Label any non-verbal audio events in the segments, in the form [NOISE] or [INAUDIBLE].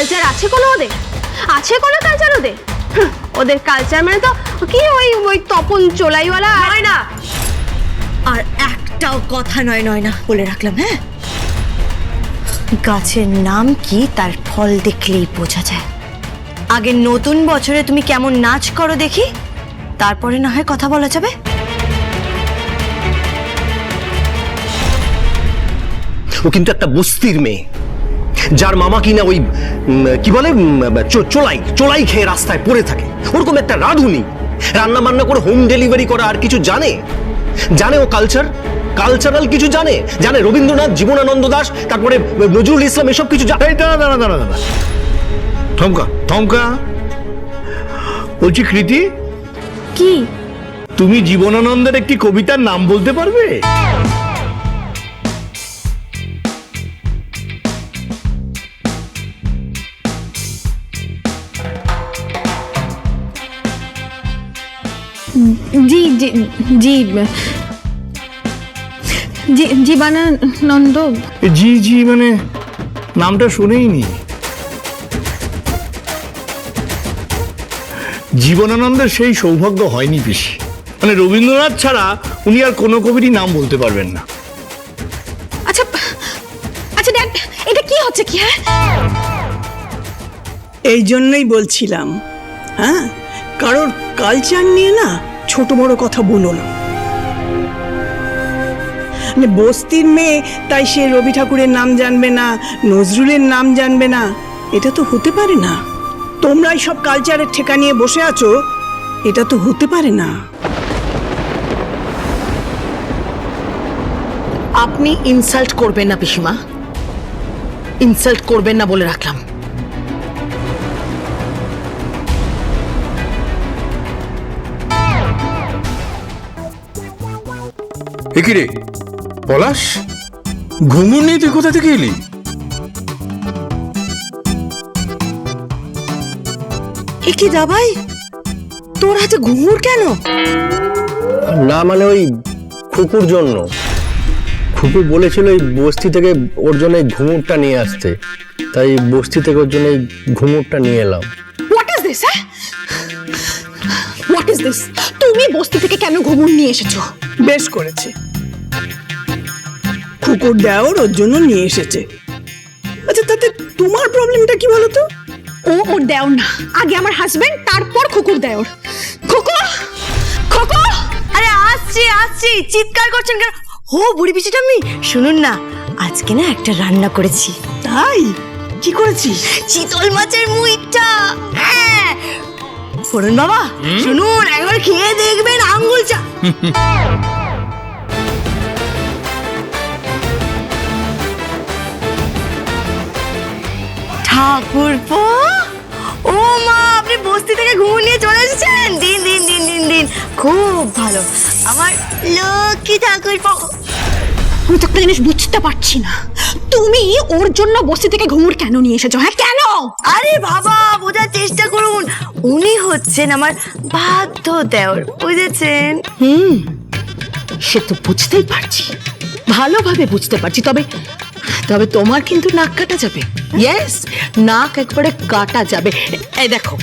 Culture আছে কোনো ওদের? আছে কোনো কালচার ওদের? ওদের কালচার মানে তো কি ওই ওই তপন চোলাইওয়ালা? নয় না। আর একটাও কথা নয় নয় না বলে রাখলাম হ্যাঁ? গাছের নাম কি তার ফল দেখলেই বোঝা যায়। আগে নতুন বছরে তুমি কেমন নাচ করো দেখি তারপরে না হয় কথা বলা যাবে? ও কিন্তু একটা বস্তির মেয়ে। যার মামা কিনা ওই কি বলে চোলাই চোলাই খেয়ে রাস্তায় পড়ে থাকে। ওরকম একটা রাঁধুনি রান্না বান্না করে হোম ডেলিভারি করা আর কিছু জানে? জানে ও কালচার কালচারাল কিছু জানে? জানে রবীন্দ্রনাথ জীবনানন্দ দাস তারপরে নজরুল ইসলাম এসব কিছু জানে? এই দাঁড়া দাঁড়া দাঁড়া দাঁড়া। থমকা থমকা। বলছি কৃতি কি? তুমি জীবনানন্দের একটি কবিতার নাম বলতে পারবে? জি জি জি জি জীবানানন্দ। জি জি মানে নামটা শুনেইনি জীবনানন্দের সেই সৌভাগ্য হয়নি পিসি মানে রবীন্দ্রনাথ ছাড়া উনি আর কোনো কবিরই নাম বলতে পারবেন না। আচ্ছা আচ্ছা ড্যাড এটা কি হচ্ছে কি হ্যাঁ? এই জন্যই বলছিলাম হ্যাঁ? কারোর কালচার নিয়ে না ছোট বড় কথা বলো না। মানে বস্তির মেয়ে, তাই সে রবি ঠাকুরের নাম জানবে না, নজরুলের নাম জানবে না। এটা তো হতে পারে না। তোমরাই সব কালচারের ঠেকা নিয়ে বসে আছো, এটা তো হতে পারে না। আপনি ইনসাল্ট করবেন না পিসিমা। ইনসাল্ট করবেন না বলে রাখলাম। রে পলাশ ঘুঙুর নিয়ে তুই কোথা থেকে এলি? দাবাই তোর হাতে ঘুঙুর কেন? না মানে ওই খুকুর জন্য। খুকু বলেছিল এই বস্তি থেকে ওর জন্য এই ঘুঙুরটা নিয়ে আসতে। তাই বস্তি থেকে ওর জন্য এই ঘুঙুরটা নিয়ে এলাম। হোয়াট ইজ দিস হ্যাঁ হোয়াট ইজ দিস তুমি বস্তি থেকে কেন ঘুমুর নিয়ে এসেছ? বেশ করেছে। কুকুর দেওর ওর জন্য নিয়ে এসেছে। আচ্ছা তাতে তোমার প্রবলেমটা কি বলো তো ও ওর দেওর না। আগে আমার হাজবেন্ড তারপর খুকুর দেওর। খুকু! খুকু! আরে আসছি আসছি। চিৎকার করছেন কেন? হো বুড়ি পিসিটা আমি শুনুন না। আজকে না একটা রান্না করেছি। তাই? কি করেছিস? চিতল মাছের মুইটা হ্যাঁ। করুন বাবা শুনুন একবার খেয়ে দেখবেন আঙ্গুল চা। [LAUGHS] ঠাকুরপো ও মা আপনি বস্তি থেকে ঘুম নিয়ে চলে এসেছেন? দিন দিন দিন দিন দিন। খুব ভালো। আমার লক্ষ্মী ঠাকুরপো আমি তো একটা জিনিস বুঝতে পারছি না। তুমি ওর জন্য বস্তি থেকে ঘুমুর কেন নিয়ে এসেছ হ্যাঁ কেন? আরে বাবা বোঝার চেষ্টা করুন। উনি হচ্ছেন আমার বাধ্য দেওর বুঝেছেন? হুম সে তো বুঝতেই পারছি। ভালোভাবে বুঝতে পারছি তবে তবে তোমার কিন্তু নাক কাটা যাবে। ইয়েস নাক একবারে কাটা যাবে। এই দেখো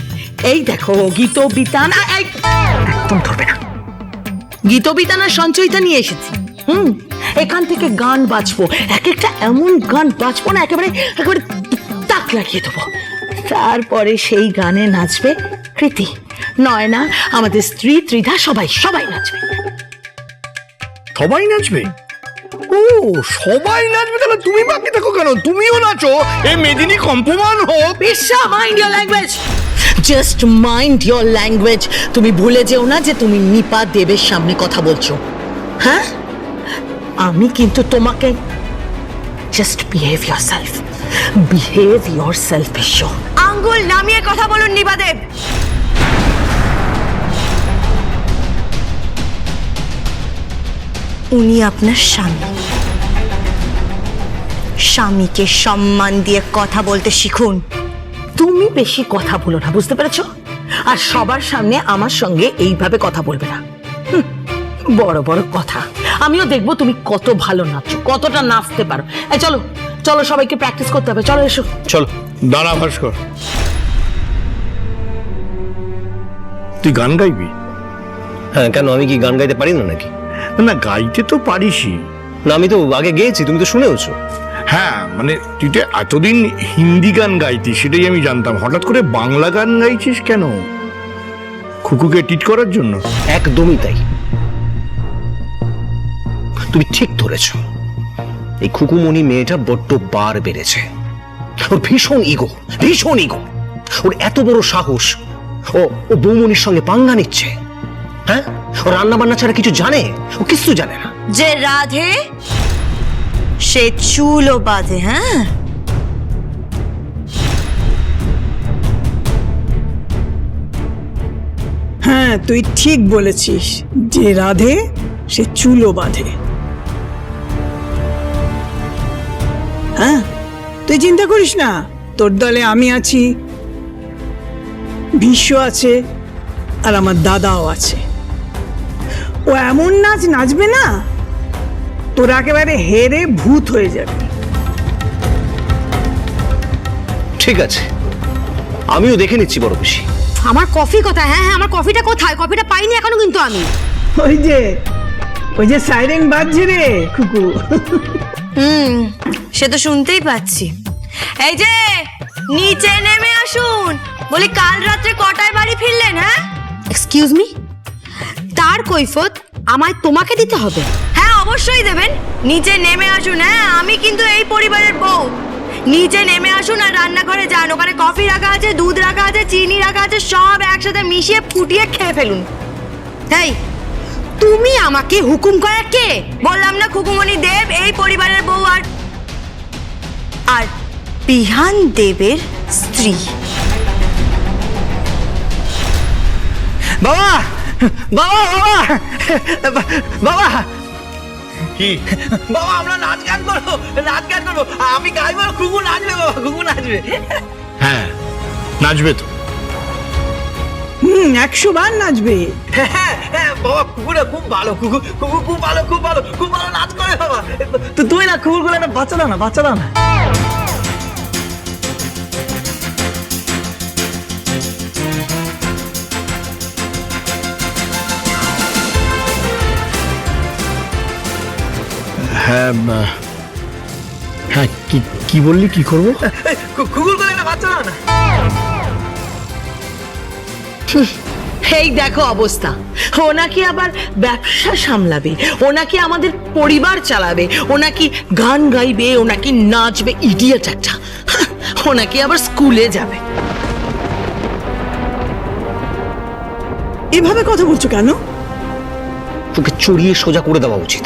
এই দেখো গীত বিতান একদম ধরবে না। গীত বিতান আর সঞ্চয়িতা নিয়ে এসেছি। হুম এখান থেকে গান বাজবো। এক একটা এমন গান বাজবো না একেবারে একেবারে তাক লাগিয়ে দেবো। তারপরে সেই গানে নাচবে কৃতি নয় না আমাদের স্ত্রী ত্রিধা সবাই সবাই নাচবে। সবাই নাচবে? ও সবাই নাচবে তাহলে তুমি বাকি থাকো কেন? তুমিও নাচো। এই মেদিনী কম্পমান হোক। Biswa mind your language just mind your language তুমি ভুলে যেও না যে তুমি নিপা দেবের সামনে কথা বলছো। হ্যাঁ? আমি কিন্তু তোমাকে just behave yourself behave yourself Biswa আঙ্গুল নামিয়ে কথা বলুন নিবাদেব উনি আপনার স্বামী। স্বামীকে সম্মান দিয়ে কথা বলতে শিখুন। তুমি বেশি কথা বলো না বুঝতে পেরেছ? আর সবার সামনে আমার সঙ্গে এইভাবে কথা বলবে না। হুম, বড় বড় কথা। আমিও দেখব তুমি কত ভালো নাচো কতটা নাচতে পারো। এই চলো চলো সবাইকে প্র্যাকটিস করতে হবে চলো এসো। চলো দাঁড়া ভাস্কর। তুই গান গাইবি? হ্যাঁ কেন? আমি কি গান গাইতে পারি না নাকি? না গাইতে তো পারিসই। না আমি তো আগে গেয়েছি তুমি তো শুনেওছো। হ্যাঁ মানে তুই তো এতদিন হিন্দি গান গাইতি সেটাই আমি জানতাম। হঠাৎ করে বাংলা গান গাইছিস কেন? খুকুকে টিট করার জন্য? একদমই তাই। তুমি ঠিক ধরেছ। এই খুকুমণি মেয়েটা বড্ড বার বেড়েছে। ওর ভীষণ ইগো ভীষণ ইগো। ওর এত বড় সাহস। ও ও বৌমনির সঙ্গে পাঙ্গা নিচ্ছে। হ্যাঁ? ও রান্না বান্না ছাড়া কিছু জানে? ও কিছু জানে না। যে রাধে সে চুলও বাঁধে হ্যাঁ? হ্যাঁ তুই ঠিক বলেছিস। যে রাধে সে চুলো বাঁধে। হ্যাঁ তুই চিন্তা করিস না। তোর দলে আমি আছি ভীষ্ম আছে আর আমার দাদাও আছে। ও এমন নাচ নাচবে না? তোরা একেবারে হেরে ভূত হয়ে যাবে। ঠিক আছে। আমিও দেখে নিচ্ছি বড় বেশি আমার কফি কোথায়? হ্যাঁ হ্যাঁ আমার কফিটা কোথায়? কফিটা পাইনি এখনও কিন্তু আমি। ওই যে ওই যে সাইরেন বাজছে রে কুকু। হুম সে তো শুনতেই পাচ্ছি। এই যে নিচে নেমে আসুন। বলি কাল রাত্রে কটায় বাড়ি ফিরলেন হ্যাঁ? এক্সকিউজ মি তার কৈফত আমায় তোমাকে দিতে হবে। হ্যাঁ অবশ্যই দেবেন। নিচে নেমে আসুন। হ্যাঁ আমি কিন্তু এই পরিবারের বউ। নিচে নেমে আসুন আর রান্নাঘরে যান। ওখানে কফি রাখা আছে, দুধ রাখা আছে, চিনি রাখা আছে, সব একসাথে মিশিয়ে ফুটিয়ে খেয়ে ফেলুন। তাই তুমি আমাকে হুকুম করার কে? বললাম না খুকুমণি দেব, এই পরিবারের বউ আর আর বিহান দেবের স্ত্রী। বাবা! বাবা বাবা! বাবা! কি? বাবা আমরা নাচ গান করব নাচ গান করব। আমি গাইবো কুকু নাচবে বাবা কুকু নাচবে। হ্যাঁ নাচবে তো। হুম একশো বার নাচবে। হ্যাঁ হ্যাঁ বাবা কুকুরা খুব ভালো কুকু কুকু খুব ভালো খুব ভালো খুব ভালো নাচ করে বাবা। তো তুই না কুকুরগুলো বাচ্চা দাও না বাচ্চা দাও না। হ্যাঁ হ্যাঁ কি কি বললি কি করব? কুকুরগুলো একটা বাচ্চা না। এই দেখো অবস্থা। ও নাকি আবার ব্যবসা সামলাবে ও নাকি আমাদের পরিবার চালাবে ও নাকি গান গাইবে ও নাকি নাচবে ইডিয়েট একটা। হাহ, ও নাকি আবার স্কুলে যাবে। এভাবে কথা বলছো কেন? তোকে চড়িয়ে সোজা করে দেওয়া উচিত।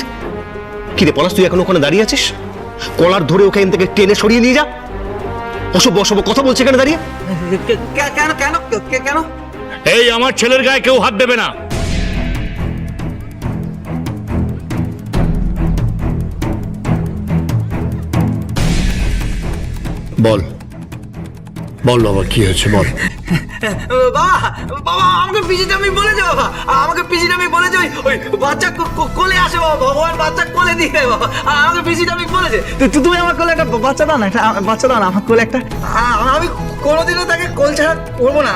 কি রে পলাশ তুই এখন ওখানে দাঁড়িয়ে আছিস? কলার ধরে ওখান থেকে টেনে সরিয়ে নিয়ে যা। অসভ্য অসভ্য কথা বলছে এখানে দাঁড়িয়ে। কেন কেন কেন? এই আমার ছেলের গায়ে কেউ হাত দেবে না। বল। বল বাবা কি হয়েছে বল। বাবা বাবা, আমাকে পিজিটা আমি বলেছে, বাবা। আমাকে পিজিটা আমি বলেছে, ওই ওই বাচ্চা কোলে আসে, বাবা। ভগবান বাচ্চা কোলে দিয়ে, বাবা। আমাকে পিজিটা আমি তো, তু- তুমি আমার কোলে একটা বাচ্চা দাও না, একটা বাচ্চা দাও না, আমার কোলে একটা। আমি কোনোদিনও তাকে কোল ছাড়া করব না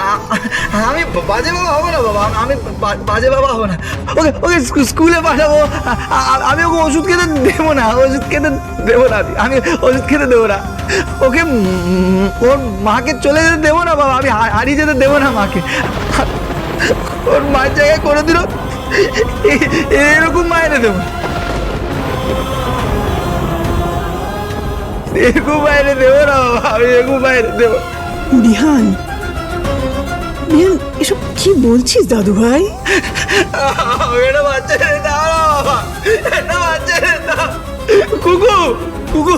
আমি বাজে বাবা হব না বাবা, আমি বাজে বাবা হব না ওকে ওকে স্কুলে পাঠাবো আমি ওকে ওষুধ খেতে দেবো না, ওষুধ খেতে দেবো না আমি। ওষুধ খেতে দেবো না ওকে ওর মাকে চলে যেতে দেবো না বাবা, আমি হারিয়ে যেতে দেবো না মাকে ওর মায়ের জায়গায় কোনোদিনও এরকম মায়েরে দেবো। এরকম মায়েরে দেবো না বাবা, আমি এরকম মায়েরে দেবো। বিহান বিহান এসব কি বলছিস দাদু ভাই? এটা বাচ্চা রে দাও এটা বাচ্চা রে কুকু কুকু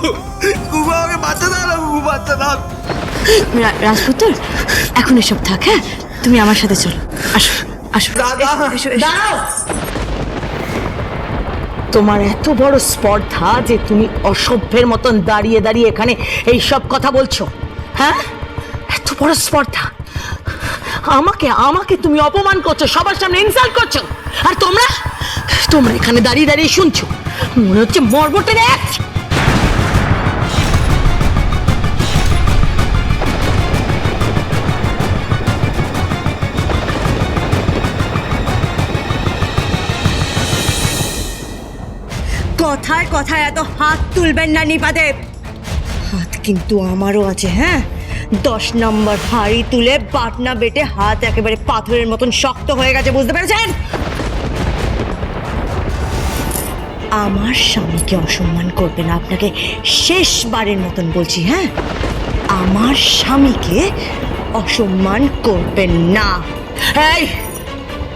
কুকু আমাকে বাচ্চা দাও কুকু বাচ্চা দাও। রাজপুত্র এখন এসব থাক হ্যাঁ? তুমি আমার সাথে চলো। আসো আসো। তোমার এত বড় স্পর্ধা যে তুমি অসভ্যের মতন দাঁড়িয়ে দাঁড়িয়ে এখানে এই সব কথা বলছো হ্যাঁ? বড় স্পর্ধা। আমাকে আমাকে তুমি অপমান করছ, সবার সামনে ইনসাল্ট করছ। আর তোমরা তোমরা এখানে দাঁড়িয়ে দাঁড়িয়ে শুনছো। মনে হচ্ছে মর্মটের এক। কথায় কথায় এত হাত তুলবেন না নিপাদেব। হাত কিন্তু আমারও আছে হ্যাঁ? দশ নম্বর হাড়ি তুলে বাটনা বেটে হাত একেবারে পাথরের মতন শক্ত হয়ে গেছে বুঝতে পেরেছেন? আমার স্বামীকে অসম্মান করবে না আপনাকে শেষবারের মতন বলছি হ্যাঁ? আমার স্বামীকে অসম্মান করবেন না। এই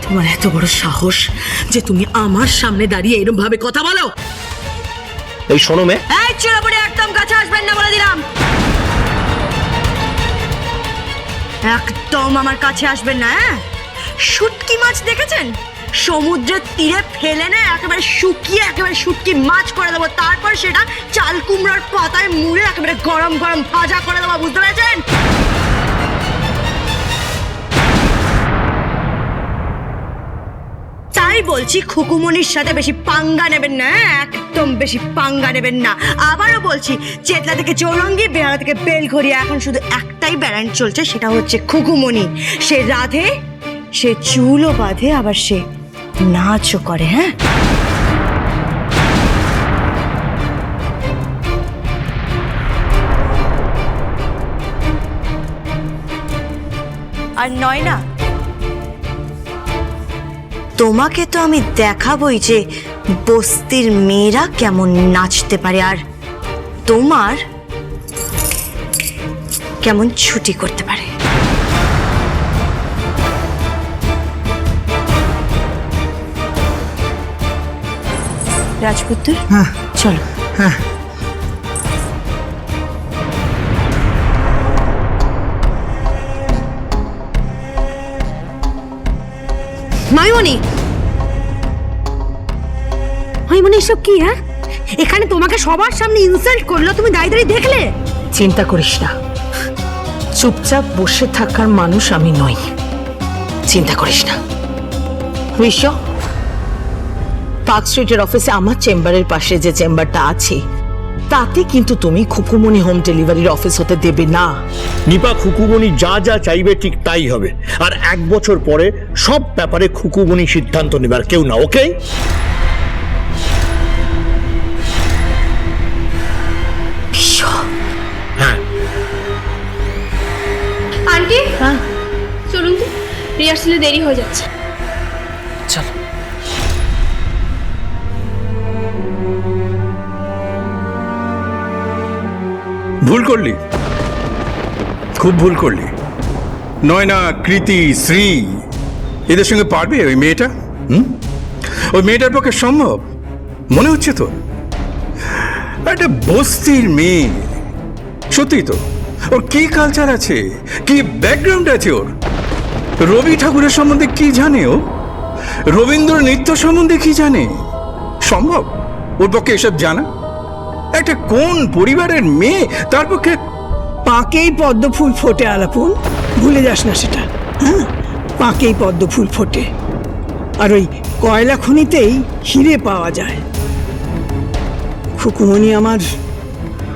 তোমার এত বড় সাহস যে তুমি আমার সামনে দাঁড়িয়ে এরকম ভাবে কথা বলো? এই শোনো মে এই চুরাপুরি একদম কাছে আসবেন না বলে দিলাম। একদম আমার কাছে আসবেন না হ্যাঁ? শুটকি মাছ দেখেছেন? সমুদ্রের তীরে ফেলে না একেবারে শুকিয়ে, একেবারে শুটকি মাছ করে দেবো। তারপর সেটা চাল কুমড়োর পাতায় মুড়ে একেবারে গরম গরম ভাজা করে দেবো, বুঝতে পেরেছেন? বলছি খুকুমনির সাথে বেশি পাঙ্গা নেবেন না হ্যাঁ? একদম বেশি পাঙ্গা নেবেন না। আবারও বলছি, চেতলা থেকে চৌরঙ্গি বেহারা থেকে বেলঘড়িয়া, এখন শুধু একটাই ব্যারান্ড চলছে, সেটা হচ্ছে খুকুমনি। সে রাধে, সে চুলও বাঁধে, আবার সে নাচও করে হ্যাঁ? আর নয় না তোমাকে তো আমি দেখাবই যে বস্তির মেয়েরা কেমন নাচতে পারে আর তোমার কেমন ছুটি করতে পারে। রাজপুত্র হ্যাঁ। চলো। মাইমনি মাইমনি এসব কি হ্যাঁ? এখানে তোমাকে সবার সামনে ইনসাল্ট করল, তুমি দেখলে? চিন্তা করিস না। চুপচাপ বসে থাকার মানুষ আমি নই। চিন্তা করিস না। বিশ্ব পার্ক স্ট্রিটের অফিসে আমার চেম্বারের পাশে যে চেম্বারটা আছে তাতে কিন্তু তুমি খুকুমনি হোম ডেলিভারির অফিস হতে দেবে না। নিপা খুকুমনি যা যা চাইবে ঠিক তাই হবে। আর এক বছর পরে সব ব্যাপারে খুকুমনি সিদ্ধান্ত নেবার কেউ না ওকে? হ্যাঁ। আন্টি? হ্যাঁ। চলুন তো রিহার্সালে দেরি হয়ে যাচ্ছে। ভুল করলি। খুব ভুল করলি। নয়না, কৃতি, শ্রী, এদের সঙ্গে পারবে ওই মেয়েটা? হুম? ওই মেয়েটার পক্ষে সম্ভব? মনে হচ্ছে তো? একটা বস্তির মেয়ে। সত্যি তো। ওর কি কালচার আছে? কি ব্যাকগ্রাউন্ড আছে ওর? রবি ঠাকুরের সম্বন্ধে কি জানে ও? রবীন্দ্র নৃত্য সম্বন্ধে কি জানে? সম্ভব? ওর পক্ষে এসব জানা? একটা কোন পরিবারের মেয়ে তার পক্ষে পাকেই পদ্ম ফুল ফোটে, আলাপুন। ভুলে যাস না সেটা। হ্যাঁ পাকেই পদ্ম ফুল ফোটে। আর ওই কয়লা খনিতেই হিরে পাওয়া যায়। খুকুমনি আমার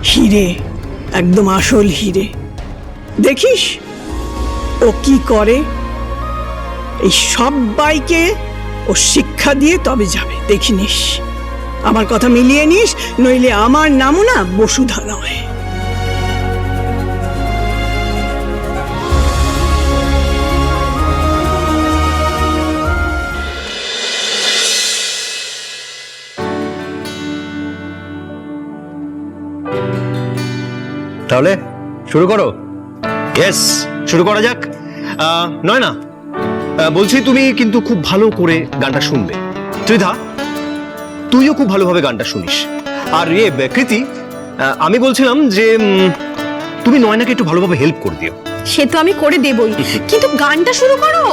হিরে, একদম আসল হিরে। দেখিস, ও কি করে? এই সবাইকে ও শিক্ষা দিয়ে তবে যাবে দেখি নিস আমার কথা মিলিয়ে নিস, নইলে আমার নামও না বসুধা নয়। তাহলে শুরু করো। ইয়েস শুরু করা যাক। নয় না বলছি তুমি কিন্তু খুব ভালো করে গানটা শুনবে। ত্রিধা তুইও খুব ভালোভাবে গানটা শুনিস আর ইয়ে বে- কৃতি আহ, আমি বলছিলাম যে উম, তুমি নয়নাকে একটু ভালোভাবে হেল্প করে দিও সে তো আমি করে দেবই কিন্তু গানটা শুরু করো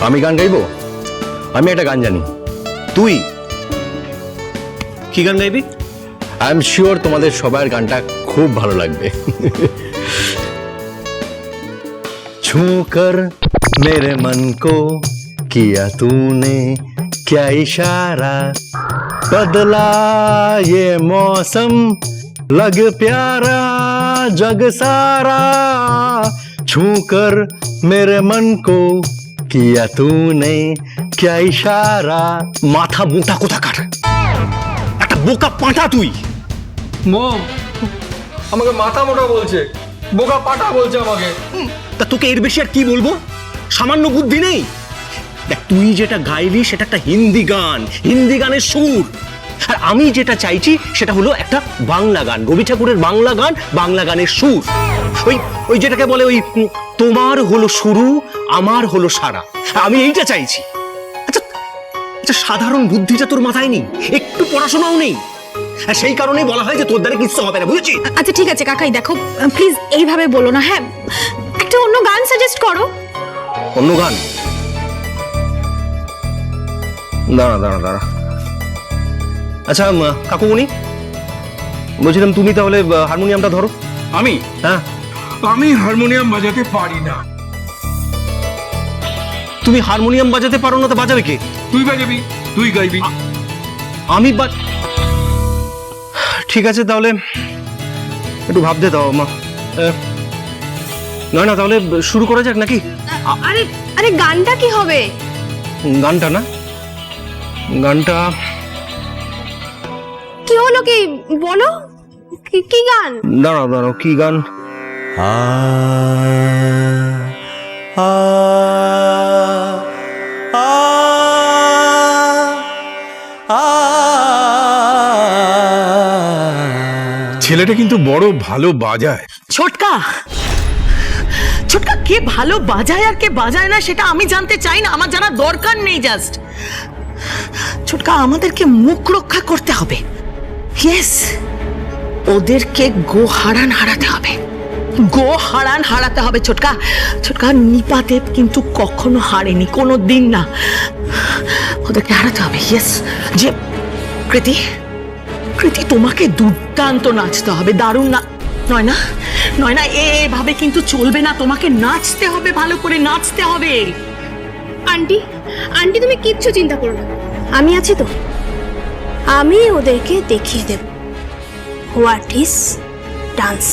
আমি গান গাইবো আমি একটা গান জানি তুই কি গান গাইবি আই এম শিওর তোমাদের সবার গানটা খুব ভালো লাগবে छूकर मेरे मन को किया तूने क्या इशारा बदला ये मौसम लग प्यारा जग सारा छूकर मेरे मन को किया तूने क्या इशारा মাথা মোটা কোথাকার বোকা পাঁঠা তুই মম আমাকে মাথা মোটা বলছে বোকা পাটা বলছে আমাকে তা তোকে এর বেশি আর কি বলবো সামান্য বুদ্ধি নেই দেখ তুই যেটা গাইলি সেটা একটা হিন্দি গান হিন্দি গানের সুর। আর আমি যেটা চাইছি সেটা হলো একটা বাংলা গান রবি ঠাকুরের বাংলা গান বাংলা গানের সুর। ওই ওই যেটাকে বলে ওই তোমার হলো শুরু আমার হলো সারা। আমি এইটা চাইছি। আচ্ছা আচ্ছা সাধারণ বুদ্ধিটা তোর মাথায় নেই? একটু পড়াশোনাও নেই? আর সেই কারণেই বলা হয় যে তোর দ্বারা কিচ্ছু হবে না বুঝেছি আচ্ছা ঠিক আছে কাকাই দেখো প্লিজ এইভাবে বলো না হ্যাঁ? একটা অন্য গান সাজেস্ট করো। অন্য গান? দাঁড়া দাঁড়া দাঁড়া। আচ্ছা কাকুমণি বলছিলাম তুমি তাহলে হারমোনিয়ামটা ধরো। আমি? হ্যাঁ। আমি হারমোনিয়াম বাজাতে পারি না। তুমি হারমোনিয়াম বাজাতে পারো না তো বাজাবে কে? তুই বাজাবি তুই গাইবি। আমি বা ঠিক আছে তাহলে একটু ভাবতে দাও মা। নয় না তাহলে শুরু করা যাক নাকি? আরে আরে গানটা কি হবে? গানটা না? গানটা কি হলো কি? বলো। কি- কি গান? দাঁড়াও দাঁড়াও কি গান? ছেলেটা কিন্তু বড় ভালো বাজায়। ছোটকা। ছোটকা কে ভালো বাজায় আর কে বাজায় না সেটা আমি জানতে চাই না। আমার জানার দরকার নেই জাস্ট ছোটকা আমাদেরকে মুখ রক্ষা করতে হবে। ওদেরকে গো হারান হারাতে হবে। গো হারান হারাতে হবে, ছোটকা। ছোটকা নিপাদেব কিন্তু কখনো হারেনি কোনো দিন না। ওদেরকে হারাতে হবে ইয়েস যে, কৃতি কৃতি, তোমাকে দুর্দান্ত নাচতে হবে, দারুণ না নয় না নয় না এভাবে কিন্তু চলবে না, তোমাকে নাচতে হবে, ভালো করে নাচতে হবে। আন্টি আন্টি, তুমি কিচ্ছু চিন্তা করো না। আমি আছি তো। আমি ওদেরকে দেখিয়ে দেব। হোয়াট ইজ ডান্স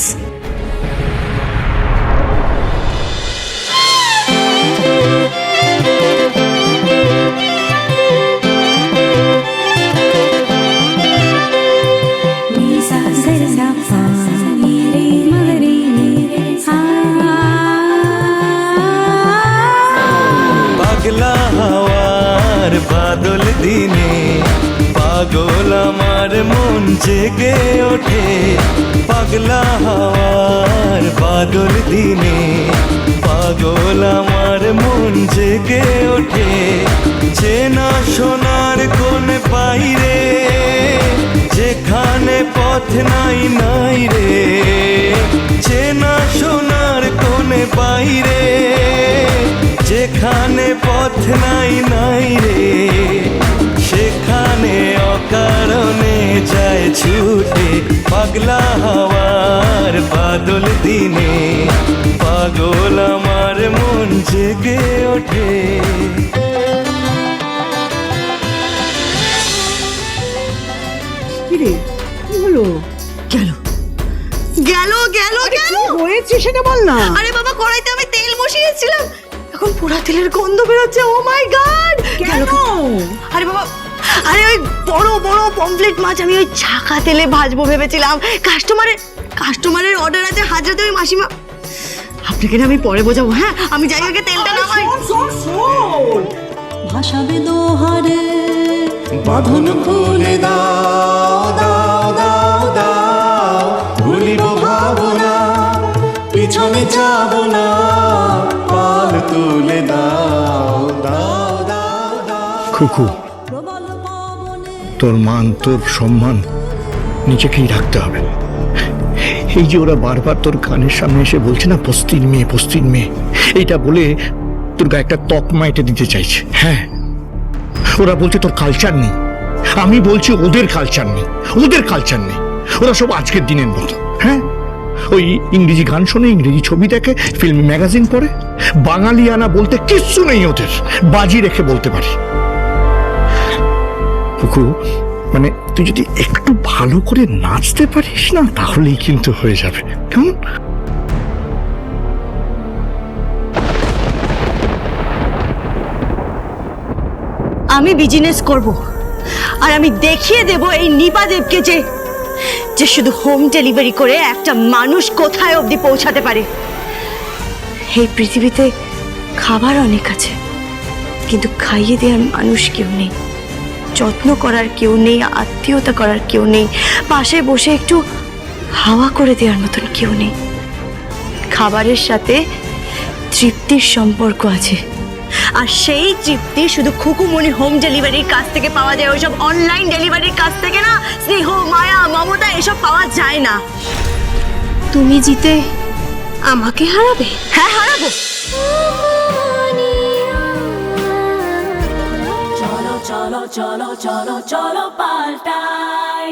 দিনে পাগল আমার মন জেগে ওঠে। পাগলা হাওয়ার বাদল দিনে পাগল আমার মন জেগে ওঠে। চেনা সোনার কোন বাইরে, যেখানে পথ নাই নাই রে। চেনা সোনার কোন বাইরে, যেখানে পথ নাই নাই রে। সেখানে অকারণে যায় ছুটে পাগলা হাওয়ার বাদল দিনে। পাগল আমার মন জেগে ওঠে। কিরে কি হলো? গেল। গেল গেল গেল! হয়েছে সেটা বল না। আরে বাবা কড়াইতে আমি তেল বসিয়েছিলাম। এখন পোড়া তেলের গন্ধ বেরোচ্ছে ও মাই গড কেন? আরে বাবা আরে ওই বড় বড় পমফ্লেট মাছ আমি ওই ছাকা তেলে ভাজবো ভেবেছিলাম। কাস্টমারের কাস্টমারের অর্ডার আছে হাজরাতে ওই মাসিমা। আপনাকে না আমি পরে বোঝাবো হ্যাঁ? আমি যাই আগে তেলটা নামাই। ভাসাবে দোহারে বাঁধন খুলে দাও দাও দাও দাও। ভুলিব ভাবনা পিছনে যাব না। পাল তুলে দাও দাও দাও দাও। খুকু তোর মান তোর সম্মান নিজেকেই রাখতে হবে। এই যে ওরা বারবার তোর কানের সামনে এসে বলছে না, পস্তির মেয়ে পস্তির মেয়ে, এইটা বলে তোর গায়ে একটা তকমা এঁটে দিতে চাইছে। হ্যাঁ ওরা বলছে তোর কালচার নেই। আমি বলছি ওদের কালচার নেই, ওদের কালচার নেই। ওরা সব আজকের দিনের মতো। হ্যাঁ ওই ইংরেজি গান শোনে, ইংরেজি ছবি দেখে ফিল্ম ম্যাগাজিন পড়ে। বাঙালিয়ানা বলতে কিচ্ছু নেই ওদের, বাজি রেখে বলতে পারি। কুকু মানে তুই যদি একটু ভালো করে নাচতে পারিস না, তাহলেই কিন্তু হয়ে যাবে। কেমন? আমি বিজনেস করব। আর আমি দেখিয়ে দেব এই নিপাদেবকে যে যে শুধু হোম ডেলিভারি করে একটা মানুষ কোথায় অবধি পৌঁছাতে পারে। এই পৃথিবীতে খাবার অনেক আছে, কিন্তু খাইয়ে দেওয়ার মানুষ কেউ নেই। যত্ন করার কেউ নেই, আত্মীয়তা করার কেউ নেই। পাশে বসে একটু হাওয়া করে দেওয়ার মতন কেউ নেই। খাবারের সাথে তৃপ্তির সম্পর্ক আছে। আর সেই তৃপ্তি শুধু খুকুমনি হোম ডেলিভারির কাছ থেকে পাওয়া যায়, ওইসব অনলাইন ডেলিভারির কাছ থেকে না। স্নেহ, মায়া, মমতা, এসব পাওয়া যায় না। তুমি জিতে আমাকে হারাবে? হ্যাঁ হারাবো। চলো চলো চলো পাল্টাই